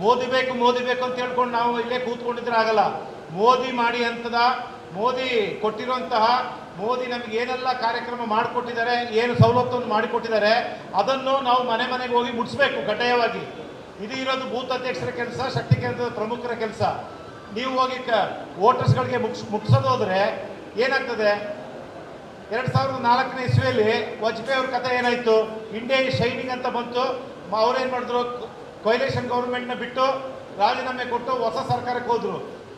ಮೋದಿ ಬೇಕು ಮೋದಿ ಬೇಕು ಅಂತ ಹೇಳ್ಕೊಂಡು ನಾವು ಇಲ್ಲೇ ಕೂತ್ಕೊಂಡಿದ್ರೆ ಆಗಲ್ಲ. ಮೋದಿ ಮಾಡಿ ಅಂತದ, ಮೋದಿ ಕೊಟ್ಟಿರುವಂತಹ, ಮೋದಿ ನಮಗೆ ಏನೆಲ್ಲ ಕಾರ್ಯಕ್ರಮ ಮಾಡಿಕೊಟ್ಟಿದ್ದಾರೆ, ಏನು ಸವಲತ್ತನ್ನು ಮಾಡಿಕೊಟ್ಟಿದ್ದಾರೆ, ಅದನ್ನು ನಾವು ಮನೆ ಮನೆಗೆ ಹೋಗಿ ಮುಟ್ಸ್ಬೇಕು ಕಡ್ಡಾಯವಾಗಿ. ಇದು ಇರೋದು ಬೂತ್ ಅಧ್ಯಕ್ಷರ ಕೆಲಸ, ಶಕ್ತಿ ಕೇಂದ್ರದ ಪ್ರಮುಖರ ಕೆಲಸ. ನೀವು ಹೋಗಿ ಕ, ವೋಟರ್ಸ್ಗಳಿಗೆ ಮುಗಿಸ್ ಹೋದ್ರೆ ಏನಾಗ್ತದೆ? ಎರಡು ಸಾವಿರದ ನಾಲ್ಕನೇ ಇಸ್ವಿಯಲ್ಲಿ ವಾಜಪೇಯಿ ಅವ್ರ ಕಥೆ ಏನಾಯಿತು? ಇಂಡಿಯಾ ಶೈನಿಂಗ್ ಅಂತ ಬಂತು. ಅವ್ರೇನ್ ಮಾಡಿದ್ರು? ಕೊಯ್ಲೇಷನ್ ಗೌರ್ಮೆಂಟ್ನ ಬಿಟ್ಟು ರಾಜೀನಾಮೆ ಕೊಟ್ಟು ಹೊಸ ಸರ್ಕಾರಕ್ಕೆ ಹೋದ್ರು.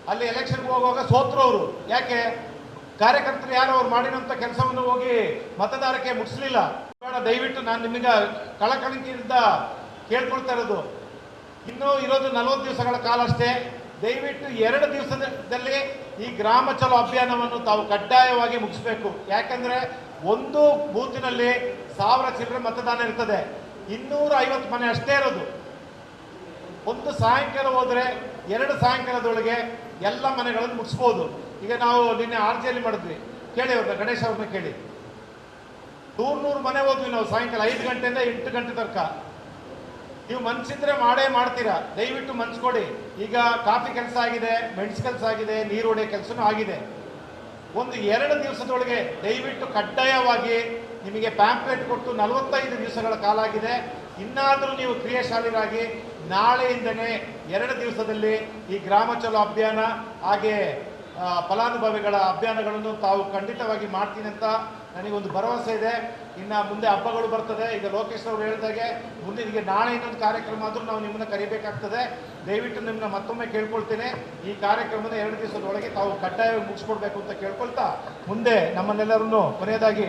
ಅಲ್ಲಿ ಎಲೆಕ್ಷನ್ಗೆ ಹೋಗುವಾಗ ಸೋತ್ರು ಅವರು. ಯಾಕೆ? ಕಾರ್ಯಕರ್ತರು ಯಾರು ಅವ್ರು ಮಾಡಿರೋಂಥ ಕೆಲಸವನ್ನು ಹೋಗಿ ಮತದಾರಕ್ಕೆ ಮುಟ್ಸಲಿಲ್ಲ. ಬೇಡ, ದಯವಿಟ್ಟು ನಾನು ನಿಮಗೆ ಕಳಕಳಿಕೆಯಿಂದ ಕೇಳ್ಕೊಳ್ತಾ ಇರೋದು. ಇನ್ನೂ ಇರೋದು ನಲವತ್ತು ದಿವಸಗಳ ಕಾಲ ಅಷ್ಟೇ. ದಯವಿಟ್ಟು ಎರಡು ದಿವಸದಲ್ಲಿ ಈ ಗ್ರಾಮ ಚಲೋ ಅಭಿಯಾನವನ್ನು ತಾವು ಕಡ್ಡಾಯವಾಗಿ ಮುಗಿಸ್ಬೇಕು. ಯಾಕಂದ್ರೆ ಒಂದು ಬೂತಿನಲ್ಲಿ ಸಾವಿರ ಚಿಲ್ಲರೆ ಮತದಾನ ಇರ್ತದೆ. ಇನ್ನೂರ ಐವತ್ತು ಮನೆ ಅಷ್ಟೇ ಇರೋದು. ಒಂದು ಸಾಯಂಕಾಲ ಹೋದರೆ ಎರಡು ಸಾಯಂಕಾಲದೊಳಗೆ ಎಲ್ಲ ಮನೆಗಳನ್ನು ಮುಗಿಸ್ಬೋದು. ಈಗ ನಾವು ನಿನ್ನೆ ಆರ್ಜಿಯಲ್ಲಿ ಮಾಡಿದ್ವಿ. ಕೇಳಿ ಅವ್ರನ್ನ, ಗಣೇಶ್ ಅವ್ರನ್ನ ಕೇಳಿ. ನೂರು ನೂರು ಮನೆ ಹೋದ್ವಿ ನಾವು ಸಾಯಂಕಾಲ, ಐದು ಗಂಟೆಯಿಂದ ಎಂಟು ಗಂಟೆ ತನಕ. ನೀವು ಮನ್ಸಿದ್ರೆ ಮಾಡೇ ಮಾಡ್ತೀರಾ. ದಯವಿಟ್ಟು ಮನ್ಸ್ಕೊಡಿ. ಈಗ ಕಾಫಿ ಕೆಲಸ ಆಗಿದೆ, ಮೆಣಸು ಕೆಲಸ ಆಗಿದೆ, ನೀರು ಹೊಡೆಯೋ ಕೆಲಸನೂ ಆಗಿದೆ. ಒಂದು ಎರಡು ದಿವಸದೊಳಗೆ ದಯವಿಟ್ಟು ಕಡ್ಡಾಯವಾಗಿ ನಿಮಗೆ ಪ್ಯಾಂಪ್ಲೆಟ್ ಕೊಟ್ಟು ನಲವತ್ತೈದು ದಿವಸಗಳ ಕಾಲ ಆಗಿದೆ. ಇನ್ನಾದರೂ ನೀವು ಕ್ರಿಯಾಶಾಲಿರಾಗಿ ನಾಳೆಯಿಂದನೇ ಎರಡು ದಿವಸದಲ್ಲಿ ಈ ಗ್ರಾಮ ಚಲೋ ಅಭಿಯಾನ, ಹಾಗೆ ಫಲಾನುಭವಿಗಳ ಅಭಿಯಾನಗಳನ್ನು ತಾವು ಖಂಡಿತವಾಗಿ ಮಾಡ್ತೀನಿ ಅಂತ ನನಗೊಂದು ಭರವಸೆ ಇದೆ. ಇನ್ನು ಮುಂದೆ ಹಬ್ಬಗಳು ಬರ್ತದೆ. ಈಗ ಲೋಕೇಶ್ ಅವರು ಹೇಳಿದಾಗೆ ಮುಂದೆ ಈಗ ನಾಳೆ ಇನ್ನೊಂದು ಕಾರ್ಯಕ್ರಮ ಆದರೂ ನಾವು ನಿಮ್ಮನ್ನು ಕರಿಬೇಕಾಗ್ತದೆ. ದಯವಿಟ್ಟು ನಿಮ್ಮನ್ನ ಮತ್ತೊಮ್ಮೆ ಕೇಳ್ಕೊಳ್ತೇನೆ. ಈ ಕಾರ್ಯಕ್ರಮದ ಎರಡು ದಿವಸದೊಳಗೆ ತಾವು ಕಡ್ಡಾಯವಾಗಿ ಮುಗಿಸ್ಕೊಡ್ಬೇಕು ಅಂತ ಕೇಳ್ಕೊಳ್ತಾ ಮುಂದೆ ನಮ್ಮನ್ನೆಲ್ಲರನ್ನು ಕೊನೆಯದಾಗಿ